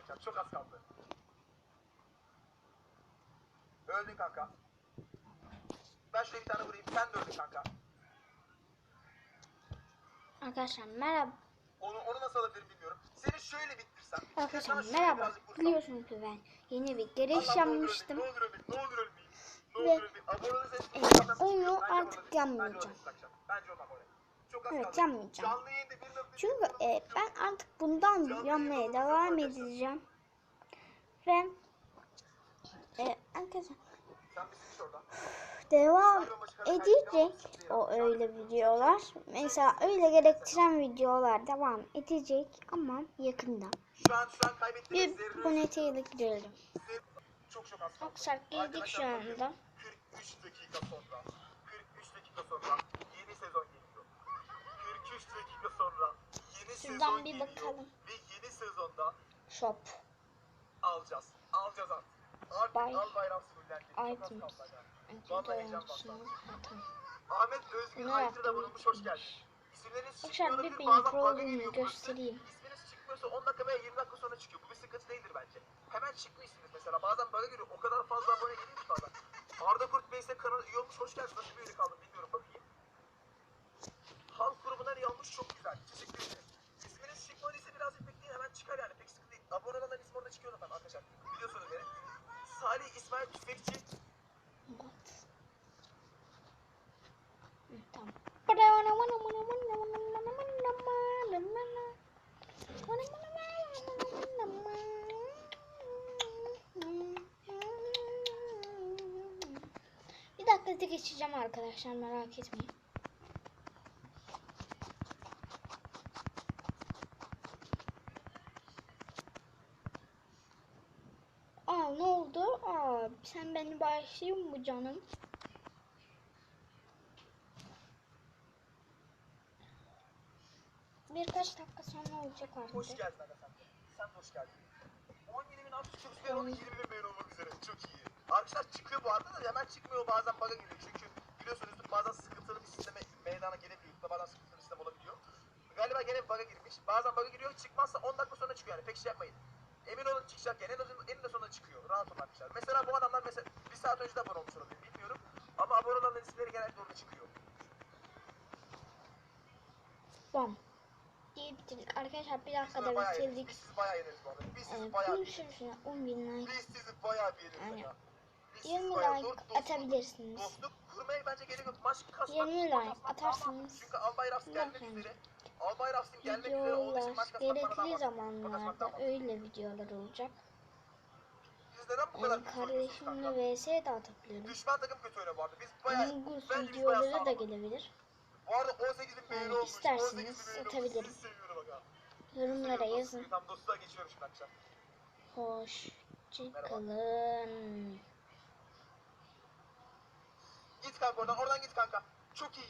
arkadaşlar. Çok az kaldı. Öldün kanka. Ben şuraya bir tane vurayım. Sen de öldün kanka. Arkadaşlar merhaba. Onu, onu nasıl alabilirim bilmiyorum. Seni şöyle bittirsem. Arkadaşlar şöyle merhaba. Biliyorsunuz ki ben yeni bir giriş Allah'ım ne olur yapmıştım. Ne olur ölmeyeyim. Ne olur ölmeyeyim. Ne Ve- olur Evet, Bence onu artık yapmayacağım. Bence olmaz Evet, bir nokta- Çünkü e, ben artık bundan yanmaya devam edeceğim. Ve e, arkadaşlar devam edecek o öyle videolar. Mesela öyle gerektiren videolar devam edecek ama yakında. Bir zerre- boneteyle girelim. zerre- Çok sert girdik şu anda. 43 dakika sonra. 43 dakika sonra yeni sezon geliyor. 43 dakika sonra yeni Şuradan bir bakalım. Ve yeni sezonda Shop. alacağız. Alacağız artık. Artık Buy al bayram az items. Vallahi heyecan tamam. Ahmet Ne Aydın'a yaptım? bulunmuş hoş geldin. İsimleriniz bir olabilir, bazen bug'a geliyor göstereyim. İsminiz çıkmıyorsa 10 dakika veya 20 dakika sonra çıkıyor. Bu bir sıkıntı değildir bence. Hemen çıkmıyor isminiz mesela. Bazen bug'a geliyor. O kadar fazla abone geliyor ki bazen. Arda Kurt Bey ise kanala üye olmuş. Hoş geldiniz. Nasıl bir üyelik aldım bilmiyorum bakayım. Halk grubuna üye olmuş. Çok güzel. Teşekkür ederim. İsminiz çıkmadıysa birazcık bekleyin. Hemen çıkar yani. Pek sıkıntı değil. Abone olanların ismi orada çıkıyor zaten arkadaşlar. Biliyorsunuz beni. Salih İsmail Tüfekçi. Tamam. Bir dakikada geçeceğim arkadaşlar merak etmeyin. Aa ne oldu? Aa sen beni bağışlıyor mu canım? Birkaç dakika sonra olacak Hoş artık. geldin Aga sen hoş geldin. 17 bin artık çok güzel oldu. 20 bin olmak üzere. Çok iyi. Arkadaşlar çıkıyor bu arada da hemen çıkmıyor. Bazen bug'a giriyor. Çünkü biliyorsunuz bazen sıkıntılı bir sisteme meydana gelebiliyor. Bazen sıkıntılı bir sistem olabiliyor. Galiba gene bug'a girmiş. Bazen bug'a giriyor. Çıkmazsa 10 dakika sonra çıkıyor yani. Pek şey yapmayın. Emin olun çıkacak yani. En azından eninde sonunda çıkıyor. Rahat olun arkadaşlar. Mesela bu adamlar mesela bir saat önce de abone olmuş olabilir. Bilmiyorum. Ama abone olanların isimleri genellikle orada çıkıyor. Bam. İyi bitirdik. Arkadaşlar bir Biz dakikada sizi bayağı yeneriz. bitirdik. Biz sizi bayağı yeneriz bu arada. Biz sizi Ee, bayağı bir sürüsüne 10 bin like, Biz sizi bayağı bir yeneriz. Aynen. aga. Biz sizi 20 bayağı- like Dost- dostluk- atabilirsiniz. Dostluk kurmaya bence gerek yok. Maç kasmak. 20 like maç kasmak atarsınız. Çünkü Albay Rafs gelmek üzere. Albay Rafs'ın gelmek üzere olduğu için maç gerekli zamanlarda öyle videolar olacak. Biz neden bu kadar Yani kardeşimle vs de atabilirim. Düşman takım kötü oynuyor bu arada. Biz bayağı... Angus videoları da gelebilir. Bu arada 18 bin beğeni Yani olmuş. isterseniz 18 bin beğeni olmuş. atabilirim. Yorumlara yazın. Tam dostluğa geçiyorum şimdi akşam. Hoşçakalın. Git kanka oradan. Oradan git kanka. Çok iyi